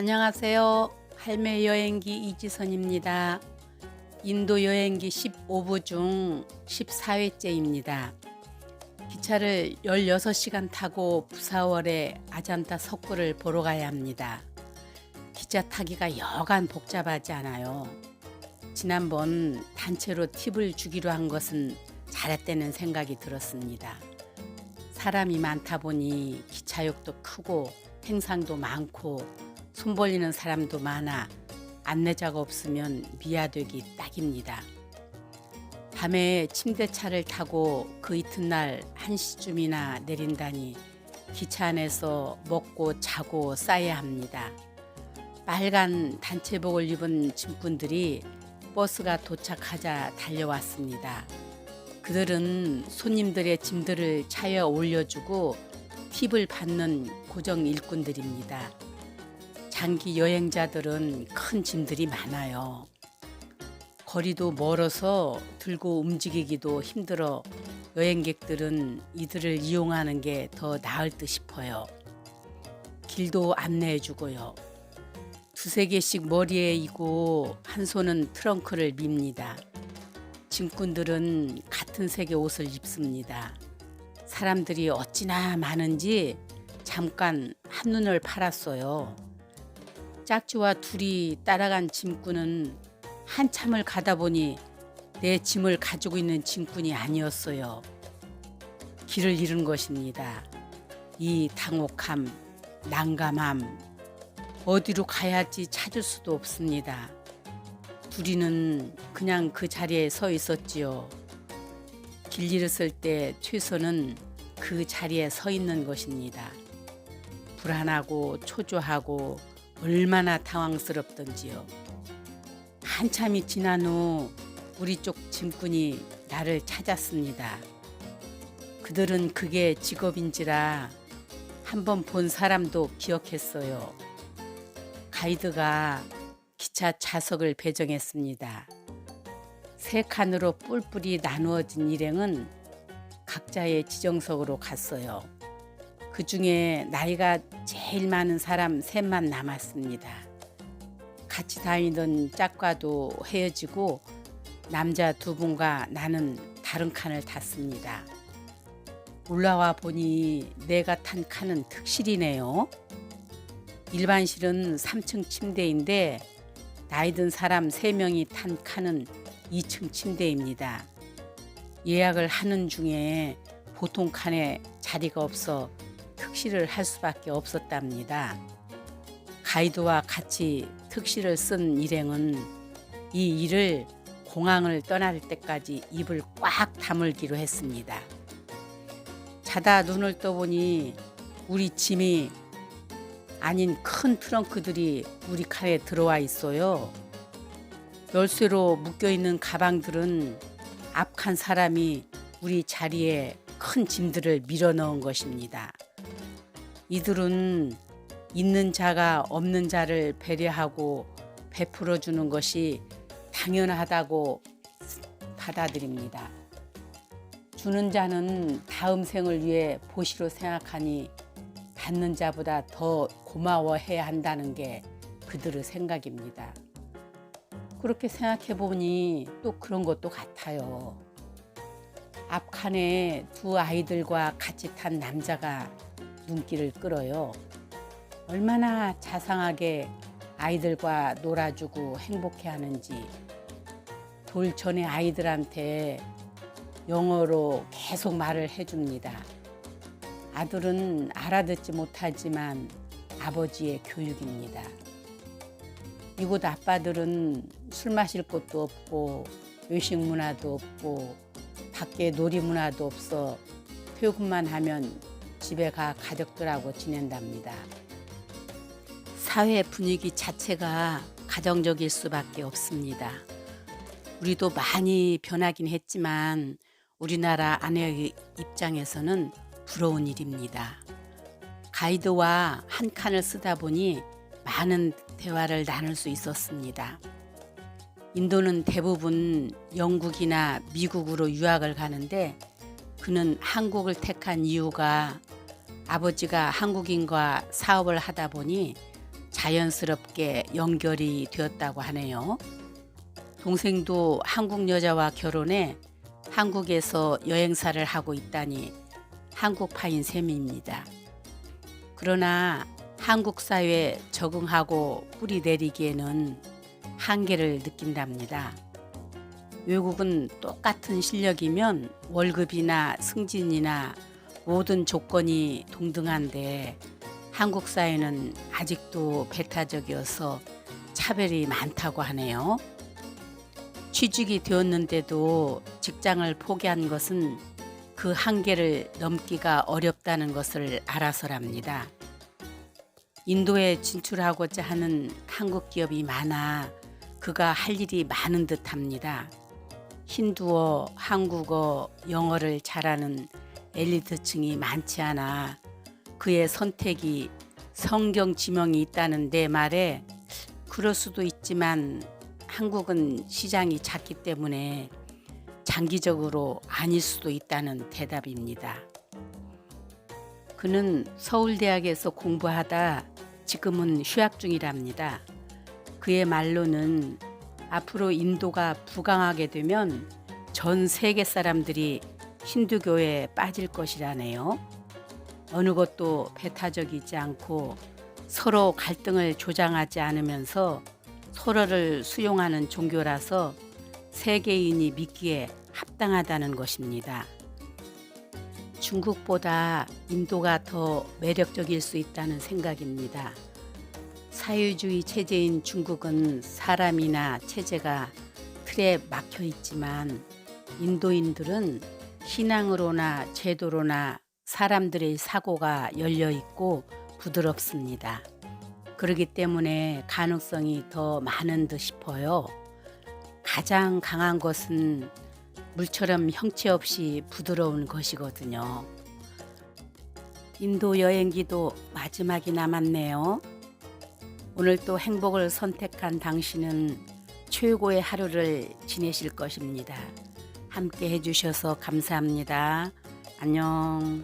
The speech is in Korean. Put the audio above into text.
안녕하세요. 할매 여행기 이지선입니다. 인도 여행기 15부 중 14회째입니다. 기차를 16시간 타고 부사월의 아잔타 석굴을 보러 가야 합니다. 기차 타기가 여간 복잡하지 않아요. 지난번 단체로 팁을 주기로 한 것은 잘했다는 생각이 들었습니다. 사람이 많다 보니 기차역도 크고 행상도 많고 손 벌리는 사람도 많아 안내자가 없으면 미아되기 딱입니다. 밤에 침대차를 타고 그 이튿날 1시쯤이나 내린다니 기차 안에서 먹고 자고 싸야 합니다. 빨간 단체복을 입은 짐꾼들이 버스가 도착하자 달려왔습니다. 그들은 손님들의 짐들을 차에 올려주고 팁을 받는 고정 일꾼들입니다. 장기 여행자들은 큰 짐들이 많아요. 거리도 멀어서 들고 움직이기도 힘들어 여행객들은 이들을 이용하는 게 더 나을 듯 싶어요. 길도 안내해 주고요. 두세 개씩 머리에 이고 한 손은 트렁크를 밉니다. 짐꾼들은 같은 색의 옷을 입습니다. 사람들이 어찌나 많은지 잠깐 한눈을 팔았어요. 짝지와 둘이 따라간 짐꾼은 한참을 가다 보니 내 짐을 가지고 있는 짐꾼이 아니었어요. 길을 잃은 것입니다. 이 당혹함, 난감함, 어디로 가야 할지 찾을 수도 없습니다. 둘이는 그냥 그 자리에 서 있었지요. 길 잃었을 때 최소는 그 자리에 서 있는 것입니다. 불안하고 초조하고 얼마나 당황스럽던지요. 한참이 지난 후 우리 쪽 짐꾼이 나를 찾았습니다. 그들은 그게 직업인지라 한번 본 사람도 기억했어요. 가이드가 기차 좌석을 배정했습니다. 세 칸으로 뿔뿔이 나누어진 일행은 각자의 지정석으로 갔어요. 그 중에 나이가 제일 많은 사람 셋만 남았습니다. 같이 다니던 짝과도 헤어지고 남자 두 분과 나는 다른 칸을 탔습니다. 올라와 보니 내가 탄 칸은 특실이네요. 일반실은 3층 침대인데 나이 든 사람 3명이 탄 칸은 2층 침대입니다. 예약을 하는 중에 보통 칸에 자리가 없어 특실을 할 수밖에 없었답니다. 가이드와 같이 특실을 쓴 일행은 이 일을 공항을 떠날 때까지 입을 꽉 다물기로 했습니다. 자다 눈을 떠보니 우리 짐이 아닌 큰 트렁크들이 우리 칸에 들어와 있어요. 열쇠로 묶여 있는 가방들은 앞 칸 사람이 우리 자리에 큰 짐들을 밀어 넣은 것입니다. 이들은 있는 자가 없는 자를 배려하고 베풀어 주는 것이 당연하다고 받아들입니다. 주는 자는 다음 생을 위해 보시로 생각하니 받는 자보다 더 고마워해야 한다는 게 그들의 생각입니다. 그렇게 생각해 보니 또 그런 것도 같아요. 앞칸에 두 아이들과 같이 탄 남자가 눈길을 끌어요. 얼마나 자상하게 아이들과 놀아주고 행복해 하는지 돌 전에 아이들한테 영어로 계속 말을 해줍니다. 아들은 알아듣지 못하지만 아버지의 교육입니다. 이곳 아빠들은 술 마실 곳도 없고 외식 문화도 없고 밖에 놀이 문화도 없어 퇴근만 하면 집에 가 가족들하고 지낸답니다. 사회 분위기 자체가 가정적일 수밖에 없습니다. 우리도 많이 변하긴 했지만 우리나라 아내의 입장에서는 부러운 일입니다. 가이드와 한 칸을 쓰다 보니 많은 대화를 나눌 수 있었습니다. 인도는 대부분 영국이나 미국으로 유학을 가는데 그는 한국을 택한 이유가 아버지가 한국인과 사업을 하다 보니 자연스럽게 연결이 되었다고 하네요. 동생도 한국 여자와 결혼해 한국에서 여행사를 하고 있다니 한국파인 셈입니다. 그러나 한국 사회에 적응하고 뿌리 내리기에는 한계를 느낀답니다. 외국은 똑같은 실력이면 월급이나 승진이나 모든 조건이 동등한데 한국 사회는 아직도 배타적이어서 차별이 많다고 하네요. 취직이 되었는데도 직장을 포기한 것은 그 한계를 넘기가 어렵다는 것을 알아서랍니다. 인도에 진출하고자 하는 한국 기업이 많아 그가 할 일이 많은 듯 합니다. 힌두어, 한국어, 영어를 잘하는 엘리트층이 많지 않아 그의 선택이 성경 지명이 있다는 내 말에 그럴 수도 있지만 한국은 시장이 작기 때문에 장기적으로 아닐 수도 있다는 대답입니다. 그는 서울대학에서 공부하다 지금은 휴학 중이랍니다. 그의 말로는 앞으로 인도가 부강하게 되면 전 세계 사람들이 힌두교에 빠질 것이라네요. 어느 것도 배타적이지 않고 서로 갈등을 조장하지 않으면서 서로를 수용하는 종교라서 세계인이 믿기에 합당하다는 것입니다. 중국보다 인도가 더 매력적일 수 있다는 생각입니다. 사회주의 체제인 중국은 사람이나 체제가 틀에 막혀 있지만 인도인들은 신앙으로나 제도로나 사람들의 사고가 열려 있고 부드럽습니다. 그렇기 때문에 가능성이 더 많은 듯 싶어요. 가장 강한 것은 물처럼 형체 없이 부드러운 것이거든요. 인도 여행기도 마지막이 남았네요. 오늘 또 행복을 선택한 당신은 최고의 하루를 지내실 것입니다. 함께 해주셔서 감사합니다. 안녕.